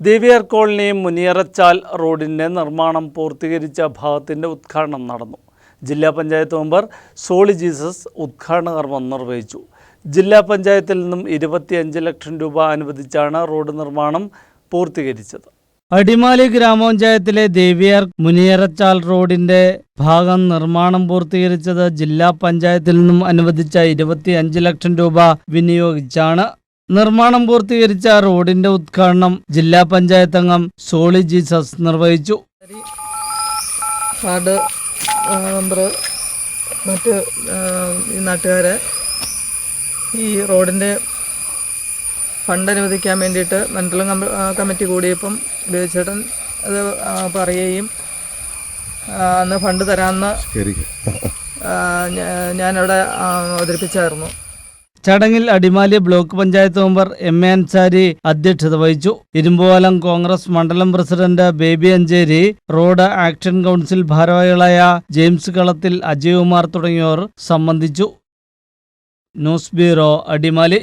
Deviyar colony മുനിയറച്ചാൽ റോഡിന്റെ നിർമ്മാണം പൂർത്തീകരിച്ച ഭാഗത്തിന്റെ ഉദ്ഘാടനം നടന്നു. ജില്ലാ പഞ്ചായത്ത് മെമ്പർ സോളി ജീസസ് ഉദ്ഘാടന കർമ്മം നിർവഹിച്ചു. ജില്ലാ പഞ്ചായത്തിൽ നിന്നും ഇരുപത്തിയഞ്ച് ലക്ഷം രൂപ അനുവദിച്ചാണ് റോഡ് നിർമ്മാണം പൂർത്തീകരിച്ചത്. അടിമാലി ഗ്രാമപഞ്ചായത്തിലെ ദേവിയാർ മുനിയറച്ചാൽ റോഡിന്റെ ഭാഗം നിർമ്മാണം പൂർത്തീകരിച്ചത് ജില്ലാ പഞ്ചായത്തിൽ നിന്നും അനുവദിച്ച ഇരുപത്തിയഞ്ച് ലക്ഷം രൂപ വിനിയോഗിച്ചാണ് നിർമ്മാണം പൂർത്തീകരിച്ച റോഡിന്റെ ഉദ്ഘാടനം ജില്ലാ പഞ്ചായത്ത് അംഗം സോളി ജീസസ് നിർവഹിച്ചു. വാർഡ് നമ്പർ മെമ്പർ മറ്റ് ഈ നാട്ടുകാരെ ഈ റോഡിന്റെ ഫണ്ട് അനുവദിക്കാൻ വേണ്ടിയിട്ട് മണ്ഡലം കമ്മിറ്റി കൂടിയപ്പം ബേച്ചേട്ടൻ അത് പറയുകയും അന്ന് ഫണ്ട് തരാമെന്ന് ഞാനവിടെ അവതരിപ്പിച്ചായിരുന്നു. ചടങ്ങിൽ Adimali block panchayat member M A Ansari അധ്യക്ഷത വഹിച്ചു. ഇരുമ്പുവാലം കോൺഗ്രസ് മണ്ഡലം president Baby Ancheri road action council ഭാരവാഹികളായ ജെയിംസ് കളത്തിൽ അജയ്കുമാർ തുടങ്ങിയവർ സംബന്ധിച്ചു. News bureau Adimali.